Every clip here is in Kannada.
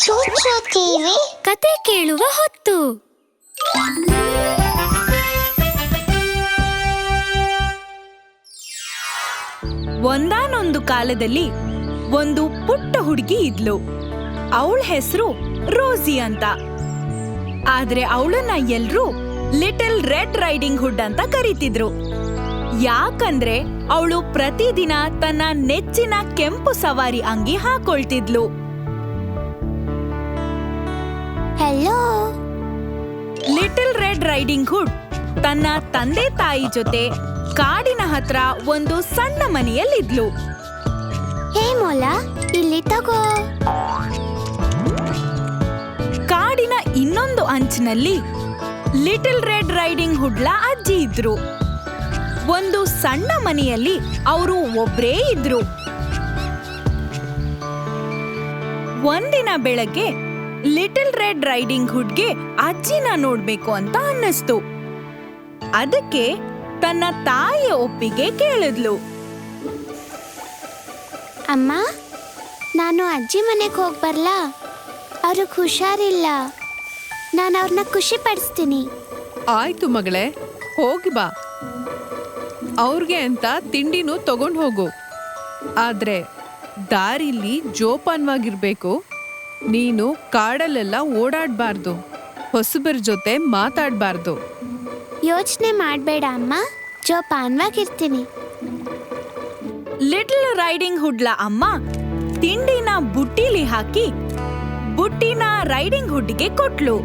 ಚೂಚು ಟಿವಿ. ಕತೆ ಕೇಳುವ ಹೊತ್ತು. ಒಂದಾನೊಂದು ಕಾಲದಲ್ಲಿ ಒಂದು ಪುಟ್ಟ ಹುಡುಗಿ ಇದ್ಲು. ಅವಳ ಹೆಸರು ರೋಸಿ ಅಂತ. ಆದ್ರೆ ಅವಳನ್ನ ಎಲ್ರೂ ಲಿಟಲ್ ರೆಡ್ ರೈಡಿಂಗ್ ಹುಡ್ ಅಂತ ಕರೀತಿದ್ರು. ಯಾಕಂದ್ರೆ ಅವಳು ಪ್ರತಿದಿನ ತನ್ನ ನೆಚ್ಚಿನ ಕೆಂಪು ಸವಾರಿ ಅಂಗಿ ಹಾಕೊಳ್ತಿದ್ಲು. Hello little red riding hood ತನ್ನ ತಂದೆ ತಾಯಿ ಜೊತೆ ಕಾಡಿನ ಹತ್ರ ಒಂದು ಸಣ್ಣ ಮನೆಯಲ್ಲಿದ್ಲು. ಹೇ ಮೊಲ ಇಲ್ಲಿ ತಗೋ. ಕಾಡಿನ ಇನ್ನೊಂದು ಅಂಚಿನಲ್ಲಿ ಲಿಟಲ್ ರೆಡ್ ರೈಡಿಂಗ್ ಹುಡ್ಲ ಅಜ್ಜಿ ಇದ್ರು. ಒಂದು ಸಣ್ಣ ಮನೆಯಲ್ಲಿ ಅವರು ಒಬ್ರೇ ಇದ್ರು. ಒಂದಿನ ಬೆಳಗ್ಗೆ ಲಿಟಲ್ ರೆಡ್ ರೈಡಿಂಗ್ ಹುಡ್ಗೆ ಅಜ್ಜಿನ ನೋಡ್ಬೇಕು ಅಂತ ಅನ್ನಿಸ್ತು. ಅದಕ್ಕೆ ತನ್ನ ತಾಯಿಯ ಒಪ್ಪಿಗೆ ಕೇಳಿದ್ಲು. ಅಮ್ಮ ನಾನು ಅಜ್ಜಿ ಮನೆಗೆ ಹೋಗಿ ಬರ್ಲಾ? ಅವ್ರಿಗೆ ಹುಷಾರಿಲ್ಲ. ನಾನು ಅವ್ರನ್ನ ಖುಷಿ ಪಡಿಸ್ತೀನಿ. ಆಯ್ತು ಮಗಳೇ ಹೋಗಿ ಬಾ. ಅವ್ರಿಗೆ ಅಂತ ತಿಂಡಿನೂ ತಗೊಂಡು ಹೋಗು. ಆದ್ರೆ ದಾರಿಲಿ ಜೋಪಾನವಾಗಿರ್ಬೇಕು. ನೀನು ಕಾಡಲ್ಲೆಲ್ಲ ಓಡಾಡಬಾರ್ದು ಹೊಸಬರ ಜೊತೆ ಮಾತಾಡಬಾರ್ದು. ಯೋಚನೆ ಮಾಡಬೇಡ ಅಮ್ಮ ಜೋಪಾನ್ವಾಗಿರ್ತೀನಿ. ಲಿಟಲ್ ರೈಡಿಂಗ್ ಹುಡ್ಲ ಅಮ್ಮ ತಿಂಡಿನ ಬುಟ್ಟಿಲಿ ಹಾಕಿ ಬುಟ್ಟಿನ ರೈಡಿಂಗ್ ಹುಡ್ಗೆ ಕೊಟ್ಲು.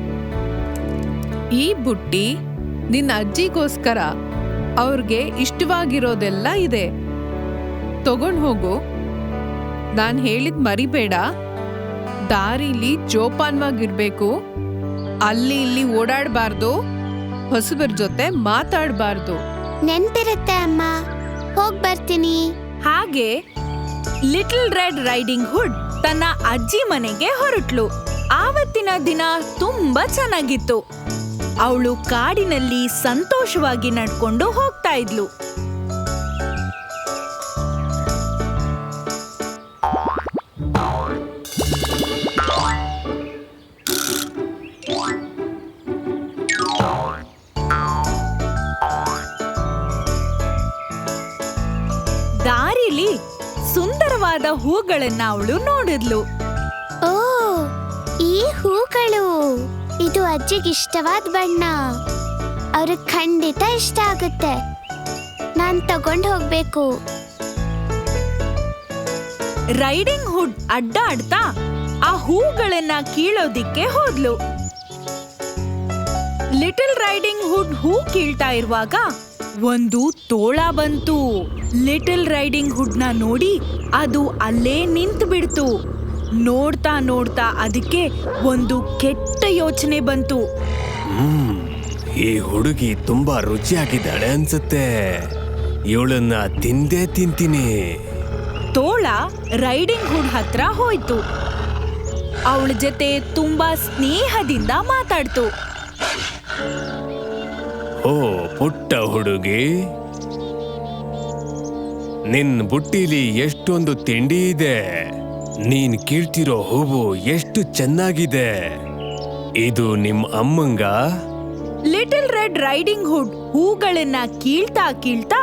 ಈ ಬುಟ್ಟಿ ನಿನ್ನ ಅಜ್ಜಿಗೋಸ್ಕರ ಅವ್ರಿಗೆ ಇಷ್ಟವಾಗಿರೋದೆಲ್ಲ ಇದೆ. ತಗೊಂಡು ಹೋಗು. ನಾನು ಹೇಳಿದ್ ಮರಿಬೇಡ. ದಾರಿಲಿ ಜೋಪಾನವಾಗಿರ್ಬೇಕು. ಅಲ್ಲಿ ಇಲ್ಲಿ ಓಡಾಡಬಾರ್ದು. ಹೊಸಬರ ಜೊತೆ ಮಾತಾಡಬಾರ್ದು. ನೆನ್ಪಿರುತ್ತೆ ಅಮ್ಮ. ಹೋಗ್ ಬರ್ತೀನಿ. ಹಾಗೆ ಲಿಟಲ್ ರೆಡ್ ರೈಡಿಂಗ್ ಹುಡ್ ತನ್ನ ಅಜ್ಜಿ ಮನೆಗೆ ಹೊರಟ್ಲು. ಆವತ್ತಿನ ದಿನ ತುಂಬಾ ಚೆನ್ನಾಗಿತ್ತು. ಅವಳು ಕಾಡಿನಲ್ಲಿ ಸಂತೋಷವಾಗಿ ನಡ್ಕೊಂಡು ಹೋಗ್ತಾ ಇದ್ಲು. ಸುಂದರವಾದ ಹೂಗಳನ್ನ ಅವಳು ನೋಡಿದ್ಲು. ಓ ಈ ಹೂಗಳು. ಇದು ಅಜ್ಜಿಗೆ ಇಷ್ಟವಾದ ಬಣ್ಣ. ಅವ್ರಿಗೆ ಖಂಡಿತ ಇಷ್ಟ ಆಗುತ್ತೆ. ನಾನು ತಗೊಂಡು ಹೋಗ್ಬೇಕು. ರೈಡಿಂಗ್ ಹುಡ್ ಅಡ್ಡಾಡ್ತಾ ಆ ಹೂಗಳನ್ನ ಕೀಳೋದಿಕ್ಕೆ ಹೋದ್ಲು. ಲಿಟಲ್ ರೈಡಿಂಗ್ ಹುಡ್ ಹೂ ಕೀಳ್ತಾ ಇರುವಾಗ ಒಂದು ತೋಳ ಬಂತು. ಲಿಟಲ್ ರೈಡಿಂಗ್ ಹುಡ್ನ ನೋಡಿ ಅದು ಅಲ್ಲೇ ನಿಂತು ಬಿಡ್ತು. ನೋಡ್ತಾ ನೋಡ್ತಾ ಅದಕ್ಕೆ ಒಂದು ಕೆಟ್ಟ ಯೋಚನೆ ಬಂತು. ಹ್ಮ್ ಈ ಹುಡುಗಿ ತುಂಬಾ ರುಚಿಯಾಗಿದ್ದಾಳೆ ಅನ್ಸುತ್ತೆ. ಇವಳನ್ನ ತಿಂದೇ ತಿಂತೀನಿ. ತೋಳ ರೈಡಿಂಗ್ ಹುಡ್ ಹತ್ರ ಹೋಯ್ತು. ಅವಳ ಜೊತೆ ತುಂಬಾ ಸ್ನೇಹದಿಂದ ಮಾತಾಡ್ತು. ಓ ಪುಟ್ಟ ಹುಡುಗಿ. ನಿನ್ ಬುಟ್ಟಿಲಿ ಎಷ್ಟೊಂದು ತಿಂಡಿ ಇದೆ. ನೀನ್ ಕೀಳ್ತಿರೋ ಹೂವು ಎಷ್ಟು ಚೆನ್ನಾಗಿದೆ. ಇದು ನಿಮ್ ಅಮ್ಮಂಗ? ಲಿಟಲ್ ರೆಡ್ ರೈಡಿಂಗ್ ಹುಡ್ ಹೂಗಳನ್ನ ಕೀಳ್ತಾ ಕೀಳ್ತಾ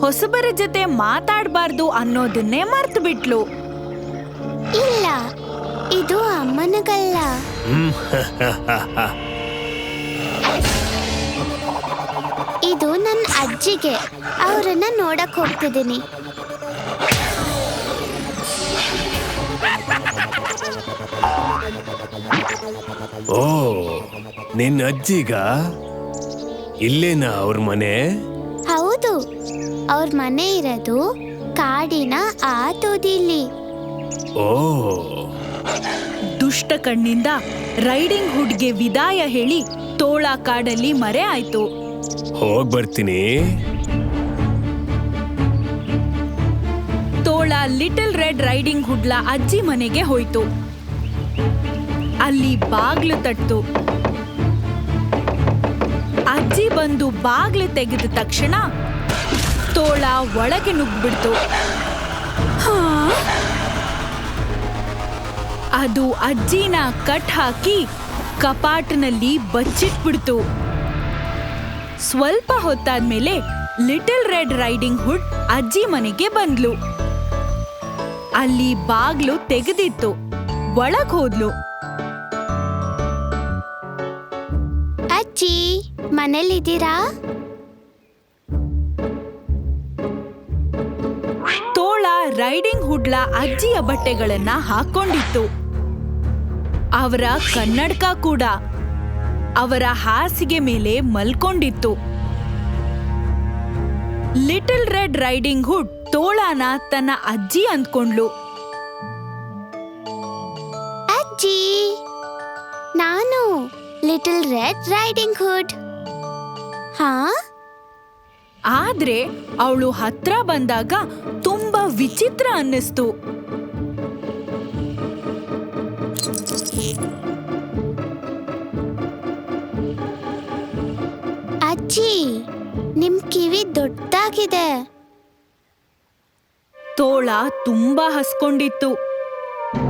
ಹೊಸಬರ ಜೊತೆ ಮಾತಾಡಬಾರ್ದು ಅನ್ನೋದನ್ನೇ ಮರ್ತು ಬಿಟ್ಲು ಇಲ್ಲ ಇದು ಅಮ್ಮನಿಗಲ್ಲ. ಇದು ನನ್ನ ಅಜ್ಜಿಗೆ. ಅವರನ್ನ ನೋಡಕ್ ಹೋಗ್ತಿದ್ದೀನಿ. ಓ ನಿನ್ನ ಅಜ್ಜಿಗ? ಇಲ್ಲೇನಾ ಅವ್ರ ಮನೆ? ಹೌದು ಅವ್ರ ಮನೆ ಇರೋದು ಕಾಡಿನ ಆ ತುದಿಲಿ. ಓ. ದುಷ್ಟ ಕಣ್ಣಿಂದ ರೈಡಿಂಗ್ ಹುಡ್ಗೆ ವಿದಾಯ ಹೇಳಿ ತೋಳ ಕಾಡಲ್ಲಿ ಮರೆ ಆಯ್ತು. ಹೋಗ್ ಬರ್ತೀನಿ. ತೋಳ ಲಿಟಲ್ ರೆಡ್ ರೈಡಿಂಗ್ ಹುಡ್ಲ ಅಜ್ಜಿ ಮನೆಗೆ ಹೋಯ್ತು. ಅಲ್ಲಿ ಬಾಗ್ಲು ತಟ್ಟು ಅಜ್ಜಿ ಬಂದು ಬಾಗ್ಲು ತೆಗೆದ ತಕ್ಷಣ ತೋಳ ಒಳಗೆ ನುಗ್ಬಿಡ್ತು ಅದು ಅಜ್ಜಿನ ಕಟ್ ಹಾಕಿ ಕಪಾಟಿನಲ್ಲಿ ಬಚ್ಚಿಟ್ಬಿಡ್ತು. ಸ್ವಲ್ಪ ಹೊತ್ತಾದ್ಮೇಲೆ ಲಿಟಲ್ ರೆಡ್ ರೈಡಿಂಗ್ ಹುಡ್ ಅಜ್ಜಿ ಮನೆಗೆ ಬಂದ್ಲು. ಅಲ್ಲಿ ಬಾಗ್ಲು ತೆಗೆದಿತ್ತು. ಒಳಗ್ ಹೋದ್ಲು. ಅಜ್ಜಿ ಮನೇಲಿದ್ದೀರಾ? ತೋಳ ರೈಡಿಂಗ್ ಹುಡ್ಲ ಅಜ್ಜಿಯ ಬಟ್ಟೆಗಳನ್ನ ಹಾಕೊಂಡಿತ್ತು. ಅವರ ಕನ್ನಡಕ ಕೂಡ. ಅವರ ಹಾಸಿಗೆ ಮೇಲೆ ಮಲ್ಕೊಂಡಿತ್ತು. ಲಿಟಲ್ ರೆಡ್ ರೈಡಿಂಗ್ ಹುಡ್ ತೋಳಾನ ತನ್ನ ಅಜ್ಜಿ ಅಂದ್ಕೊಂಡ್ಲು ಅಜ್ಜಿ ನಾನು ಲಿಟಲ್ ರೆಡ್ ರೈಡಿಂಗ್ ಹುಡ್. ಹಾ? ಆದ್ರೆ ಅವಳು ಹತ್ರ ಬಂದಾಗ ತುಂಬಾ ವಿಚಿತ್ರ ಅನ್ನಿಸ್ತು. ಅಜ್ಜಿ ನಿಮ್ ಕಿವಿ ದೊಡ್ಡದಾಗಿದೆ. ತೋಳ ತುಂಬಾ ಹಸ್ಕೊಂಡಿತ್ತು.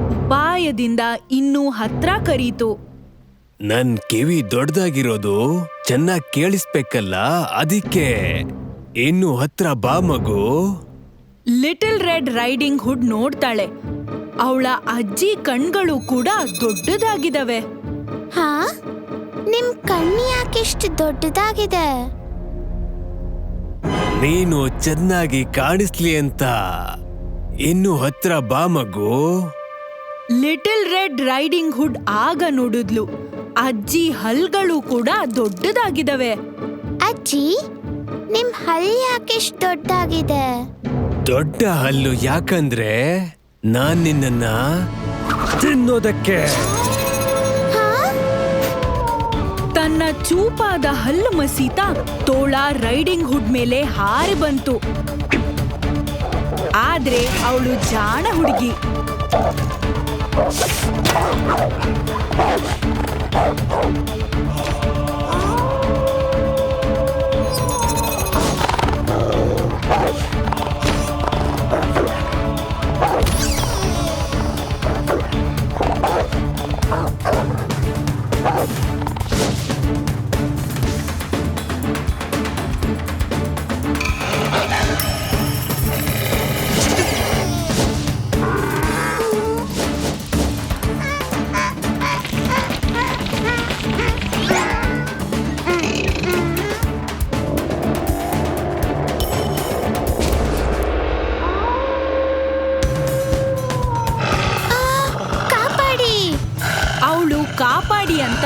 ಉಪಾಯದಿಂದ ಇನ್ನೂ ಹತ್ರ ಕರೀತು. ನನ್ ಕಿವಿ ದೊಡ್ಡದಾಗಿರೋದು ಚೆನ್ನಾಗಿ ಕೇಳಿಸ್ಬೇಕಲ್ಲ ಅದಕ್ಕೆ. ಇನ್ನು ಹತ್ರ ಬಾ ಮಗು. ಲಿಟಲ್ ರೆಡ್ ರೈಡಿಂಗ್ ಹುಡ್ ನೋಡ್ತಾಳೆ. ಅವಳ ಅಜ್ಜಿ ಕಣ್ಗಳು ಕೂಡ ದೊಡ್ಡದಾಗಿದವೆ. ಹಾ? ನಿಮ್ ಕಣ್ಣು ಯಾಕೆಷ್ಟು ದೊಡ್ಡದಾಗಿದೆ? ನೀನು ಚೆನ್ನಾಗಿ ಕಾಣಿಸ್ಲಿ ಅಂತ. ಇನ್ನು ಹತ್ರ ಬಾ ಮಗು. ಲಿಟಲ್ ರೆಡ್ ರೈಡಿಂಗ್ ಹುಡ್ ಆಗ ನೋಡಿದ್ಲು. ಅಜ್ಜಿ ಹಲ್ಗಳು ಕೂಡ ದೊಡ್ಡದಾಗಿದವೆ. ಅಜ್ಜಿ ನಿಮ್ ಹಲ್ ಯಾಕೆಷ್ಟು ದೊಡ್ಡದಾಗಿದೆ? ದೊಡ್ಡ ಹಲ್ಲು ಯಾಕಂದ್ರೆ ನಾನ್ ನಿನ್ನ ತಿನ್ನೋದಕ್ಕೆ. ತನ್ನ ಚೂಪಾದ ಹಲ್ಲು ಮಸೀತ ತೋಳ ರೈಡಿಂಗ್ ಹುಡ್ ಮೇಲೆ ಹಾರಿ ಬಂತು. ಆದ್ರೆ ಅವಳು ಜಾಣ ಹುಡುಗಿ.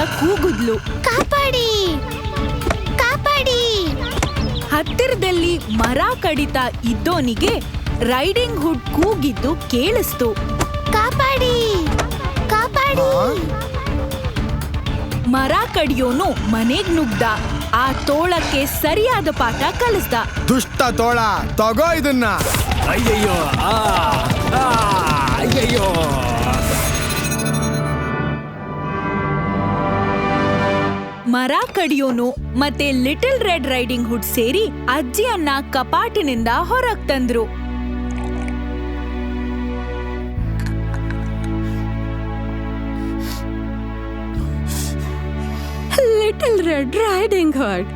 ಅಂತ ಕೂಗುದ್ಲು. ಕಾಪಾಡಿ. ಕಾಪಾಡಿ. ಹತ್ತಿರದಲ್ಲಿ ಮರ ಕಡಿತ ಇದ್ದೋನಿಗೆ ರೈಡಿಂಗ್ ಹುಡ್ ಕೂಗಿದ್ದು ಕೇಳಿಸ್ತು. ಕಾಪಾಡಿ. ಕಾಪಾಡಿ. ಮರ ಕಡಿಯೋನು ಮನೆಗ್ ನುಗ್ದ. ಆ ತೋಳಕ್ಕೆ ಸರಿಯಾದ ಪಾಠ ಕಲಿಸ್ದ. ದುಷ್ಟ ತೋಳ ತಗೋ ಇದನ್ನ. ಅಯ್ಯಯ್ಯೋ ಆ ಆ, ಕಡಿಯೋನು ಮತ್ತೆ ಲಿಟಲ್ ರೆಡ್ ರೈಡಿಂಗ್ ಹುಡ್ ಸೇರಿ ಅಜ್ಜಿಯನ್ನ ಕಪಾಟಿನಿಂದ ಹೊರಗ್ ತಂದ್ರು. ಲಿಟಲ್ ರೆಡ್ ರೈಡಿಂಗ್ ಹುಡ್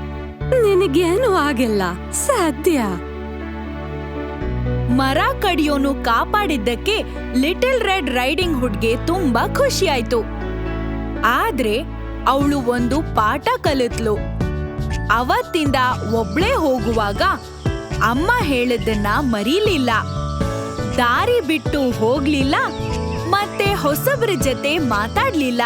ನಿನಗೇನು ಆಗಿಲ್ಲ ಸಾಧ್ಯ. ಮರ ಕಡಿಯೋನು ಕಾಪಾಡಿದ್ದಕ್ಕೆ ಲಿಟಲ್ ರೆಡ್ ರೈಡಿಂಗ್ ಹುಡ್ಗೆ ತುಂಬಾ ಖುಷಿಯಾಯ್ತು. ಆದ್ರೆ ಅವಳು ಒಂದು ಪಾಠ ಕಲಿತ್ಲು. ಅವತ್ತಿಂದ ಒಬ್ಳೇ ಹೋಗುವಾಗ ಅಮ್ಮ ಹೇಳದನ್ನ ಮರೀಲಿಲ್ಲ. ದಾರಿ ಬಿಟ್ಟು ಹೋಗ್ಲಿಲ್ಲ, ಮತ್ತೆ ಹೊಸಬ್ರ ಜೊತೆ ಮಾತಾಡ್ಲಿಲ್ಲ.